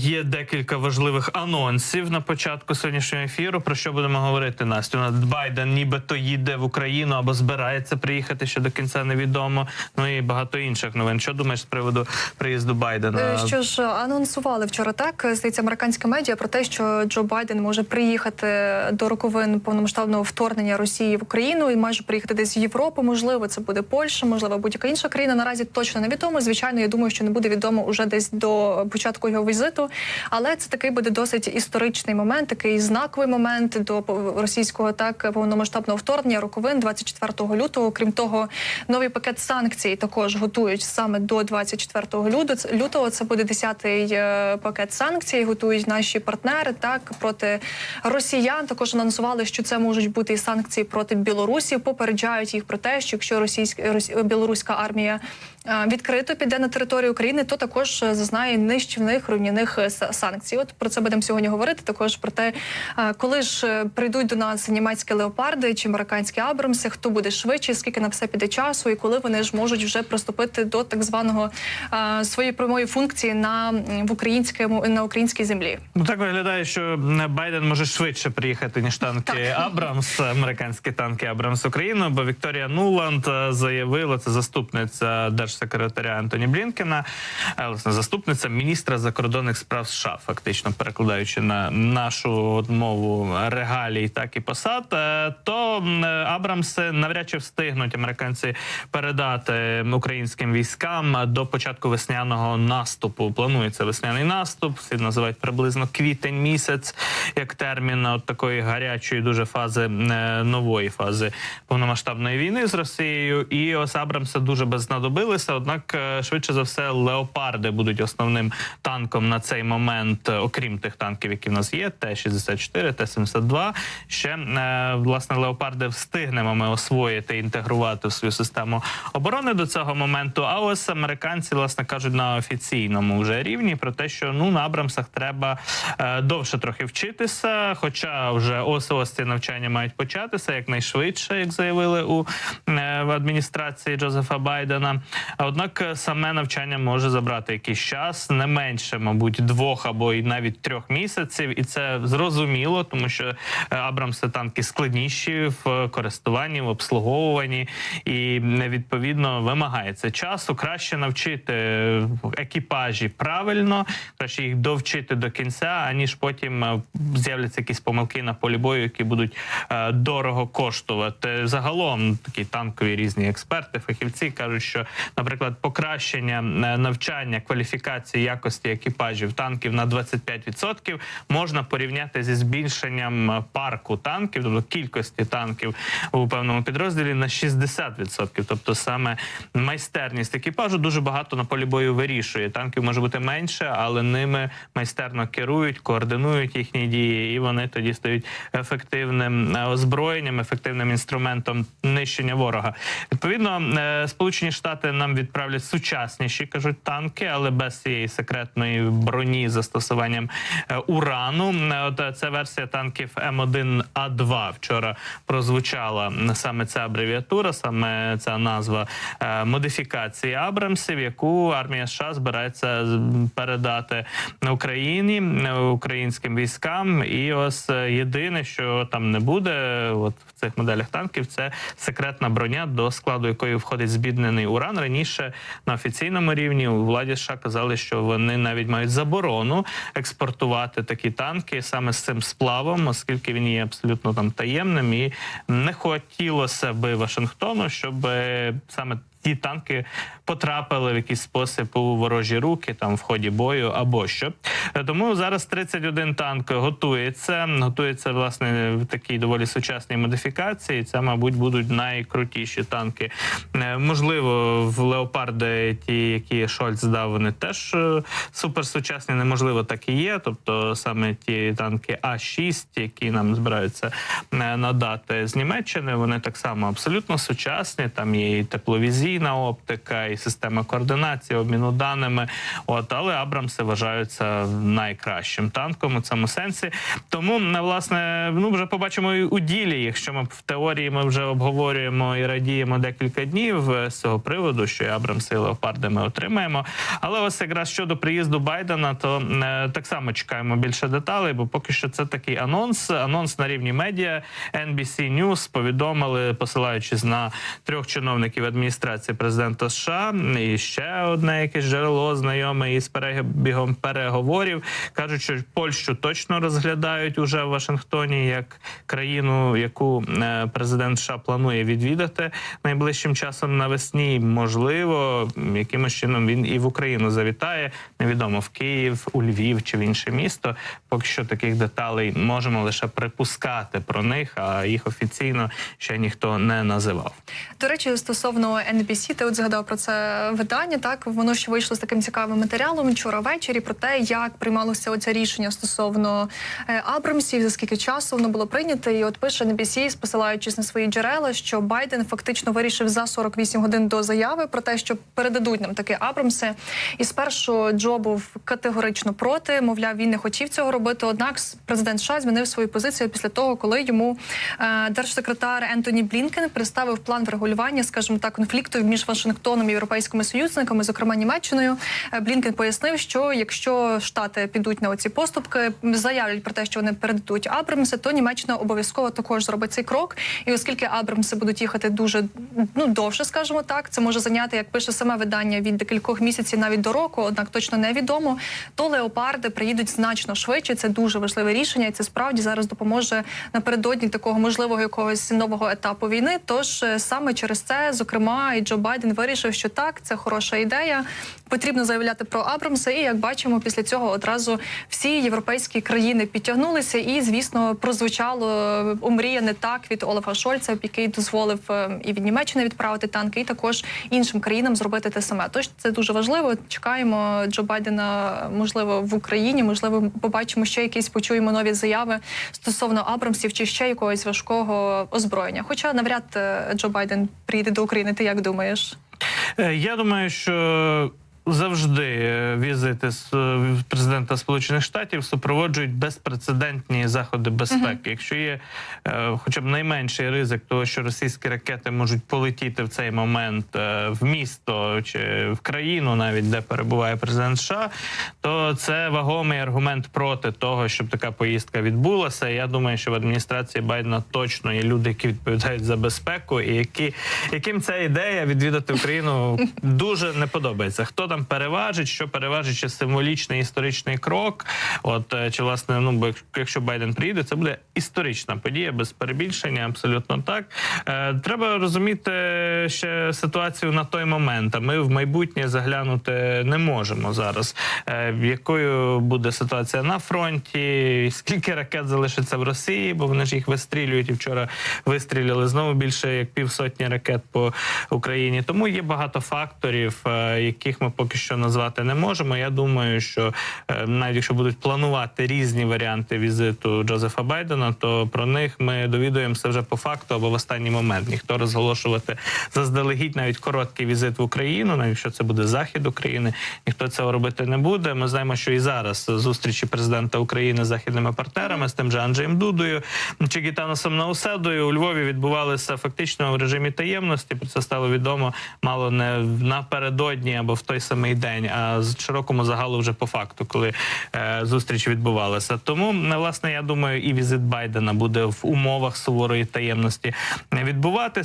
Є декілька важливих анонсів на початку сьогоднішнього ефіру. Про що будемо говорити? Настю На Байден нібито їде в Україну або збирається приїхати ще до кінця невідомо. Ну і багато інших новин. Що думаєш з приводу приїзду Байдена? Е, Що ж анонсували вчора так здається американська медіа про те, що Джо Байден може приїхати до роковин повномасштабного вторгнення Росії в Україну і майже приїхати десь в Європу. Можливо, це буде Польща, можливо, будь-яка інша країна. Наразі точно невідомо. Звичайно, я думаю, що не буде відомо уже десь до початку його візиту. Але це такий буде досить історичний момент, такий знаковий момент до російського так повномасштабного вторгнення роковин 24 лютого. Крім того, новий пакет санкцій також готують саме до 24 лютого. Це- буде 10-й е, пакет санкцій. Готують наші партнери так проти росіян. Також анонсували, що це можуть бути і санкції проти Білорусі. Попереджають їх про те, що якщо російська рос- білоруська армія відкрито піде на територію України, то також е, зазнає нищівних руйнівних е, санкцій. От про це будемо сьогодні говорити. Також про те, е, коли ж е, прийдуть до нас німецькі леопарди чи американські абрамси, хто буде швидше, скільки на все піде часу, і коли вони ж можуть вже приступити до так званого е, своєї прямої функції на в українському на українській землі. Ну так виглядає, що Байден може швидше приїхати ніж танки Так. Абрамс, американські танки Абрамс Україну. Бо Вікторія Нуланд е, заявила, це заступниця держсекретаря Антоні Блінкена, е, власне, заступниця міністра закордонних справ США, фактично перекладаючи на нашу мову регалій, так і посад. е, То м, Абрамси навряд чи встигнуть американці передати українським військам до початку весняного наступу. Планується весняний наступ. Всі називають приблизно квітень місяць як термін от такої гарячої дуже фази е, нової фази повномасштабної війни з Росією. І ось Абрамси дуже би знадобилися. Однак, е, швидше за все, леопарди будуть основним танком на цей момент, е, окрім тих танків, які в нас є: Т-64, Т-72. Ще е, власне леопарди встигнемо ми освоїти інтегрувати в свою систему оборони до цього моменту. А ось американці, власне кажуть, на офіційному вже рівні про те, що ну на Абрамсах треба довше трохи вчитися. Хоча вже ось ось ці навчання мають початися якнайшвидше, як заявили у адміністрації Джозефа Байдена. Однак е, саме навчання може забрати якийсь час, не менше, мабуть, двох або й навіть трьох місяців, і це зрозуміло, тому що е, Абрамси танки складніші в користуванні, в обслуговуванні, і відповідно вимагається часу. Краще навчити екіпажі правильно, краще їх довчити до кінця, аніж потім е, з'являться якісь помилки на полі бою, які будуть дорого коштувати. Загалом такі танкові різні експерти, фахівці кажуть, що, наприклад, покращення е, навчання, кваліфікації якості екіпажів танків на 25% можна порівняти зі збільшенням е, парку танків, тобто кількості танків у певному підрозділі на 60%. Тобто саме майстерність екіпажу дуже багато на полі бою вирішує. Танків може бути менше, але ними майстерно керують, координують їхні дії, і вони тоді стають ефективним е, озброєнням, ефективним інструментом нищення ворога. Відповідно, Сполучені Штати нам відправлять сучасніші кажуть танки, але без цієї секретної броні з застосуванням е, урану. Е, От це версія танків М1А2 вчора прозвучала саме ця абревіатура, саме ця назва е, модифікації Абрамсів, яку армія США збирається передати Україні українським військам. І ось єдине, що там не буде, от в цих моделях танків, це секретна броня, до складу якої входить збіднений уран. Раніше на офіційному рівні у владі США казали, що вони навіть мають заборону експортувати такі танки саме з цим сплавом, оскільки він є абсолютно там таємним, і не хотілося би Вашингтону, щоб е, саме ті танки потрапили в якийсь спосіб у ворожі руки, там в ході бою або що. Е, Тому зараз 31 танк готується. Готується власне в такій доволі сучасній модифікації. Це, мабуть, будуть найкрутіші танки. Е, Можливо, в леопарди, ті, які Шольц дав, вони теж е, суперсучасні. Неможливо, так і є. Тобто саме ті танки А6, які нам збираються надати з Німеччини, вони так само абсолютно сучасні. Там є і тепловізір. Телевізійна оптика, і система координації, обміну даними. От але Абрамси вважаються найкращим танком у цьому сенсі. Тому на власне ну вже побачимо і у ділі. Якщо ми в теорії ми вже обговорюємо і радіємо декілька днів е, з цього приводу, що і Абрамси і Леопарди ми отримаємо. Але ось якраз щодо приїзду Байдена, то е, так само чекаємо більше деталей, бо поки що це такий анонс. Анонс на рівні медіа NBC News повідомили, посилаючись на трьох чиновників адміністрації президента США і ще одне якесь джерело знайоме із перебігом переговорів. кажуть, що Польщу точно розглядають уже в Вашингтоні як країну, яку е, президент США планує відвідати найближчим часом навесні. Можливо, якимось чином він і в Україну завітає. Невідомо в Київ, у Львів чи в інше місто. Поки що таких деталей можемо лише припускати про них, а їх офіційно ще ніхто не називав. До речі, стосовно NBC, ти от згадав про це видання. Так воно ще вийшло з таким цікавим матеріалом вчора ввечері про те, як приймалося оце рішення стосовно е, Абрамсів, за скільки часу воно було прийнято. І от пише NBC, посилаючись на свої джерела, що Байден фактично вирішив за 48 годин до заяви про те, що передадуть нам такі Абрамси. І спершу Джо був категорично проти. Мовляв, він не хотів цього робити. Однак президент США змінив свою позицію після того, коли йому е, держсекретар Ентоні Блінкен представив план врегулювання, скажімо так, конфлікту між Вашингтоном і європейськими союзниками, зокрема Німеччиною. Е, Блінкен пояснив, що якщо штати підуть на оці поступки, заявлять про те, що вони передадуть Абрамси, то Німеччина обов'язково також зробить цей крок. І оскільки Абрамси будуть їхати дуже ну довше, скажімо так, це може зайняти, як пише саме видання від декількох місяців навіть до року, однак точно невідомо. То леопарди приїдуть значно швидше. Це дуже важливе рішення, і це справді зараз допоможе напередодні такого можливого якогось нового етапу війни. Тож е, саме через це, зокрема, і Джо Байден вирішив, що так, це хороша ідея. Потрібно заявляти про Абрамса. І як бачимо, після цього одразу всі європейські країни підтягнулися, і звісно, прозвучало е, омріяне так від Олафа Шольца, який дозволив е, і від Німеччини відправити танки, і також іншим країнам зробити те саме. Тож це дуже важливо. Чекаємо Джо Байдена, можливо, в Україні. Можливо, побачимо ще якісь почуємо нові заяви стосовно Абрамсів чи ще якогось важкого озброєння. Хоча навряд е, Джо Байден приїде до України. Ти як думаєш? Я думаю, що завжди е, візити з е, президента Сполучених Штатів супроводжують безпрецедентні заходи безпеки. Якщо є е, хоча б найменший ризик того, що російські ракети можуть полетіти в цей момент е, в місто чи в країну, навіть де перебуває президент США, то це вагомий аргумент проти того, щоб така поїздка відбулася. Я думаю, що в адміністрації Байдена точно є люди, які відповідають за безпеку, і які яким ця ідея відвідати Україну дуже не подобається. Хто там переважить, що переважить чи символічний історичний крок? От е, чи власне, ну бо якщо Байден приїде, це буде історична подія без перебільшення, абсолютно так. Е, треба розуміти ще ситуацію на той момент. А ми в майбутнє заглянути не можемо зараз. Е, якою буде ситуація на фронті? Скільки ракет залишиться в Росії? Бо вони ж їх вистрілюють і вчора вистріляли знову більше як півсотні ракет по Україні. Тому є багато факторів, яких ми поки що назвати не можемо. Я думаю, що е, навіть якщо будуть планувати різні варіанти візиту Джозефа Байдена, то про них ми довідуємося вже по факту або в останній момент. Ніхто розголошувати заздалегідь навіть короткий візит в Україну, навіть якщо це буде захід України, ніхто цього робити не буде. Ми знаємо, що і зараз зустрічі президента України з західними партнерами з тим же Анджеєм Дудою чи Гітаносом Науседою у Львові відбувалися фактично в режимі таємності. Про це стало відомо мало не напередодні або в той самий день, а з широкому загалу вже по факту, коли е, зустріч відбувалася. Тому власне я думаю, і візит Байдена буде в умовах суворої таємності відбуватися.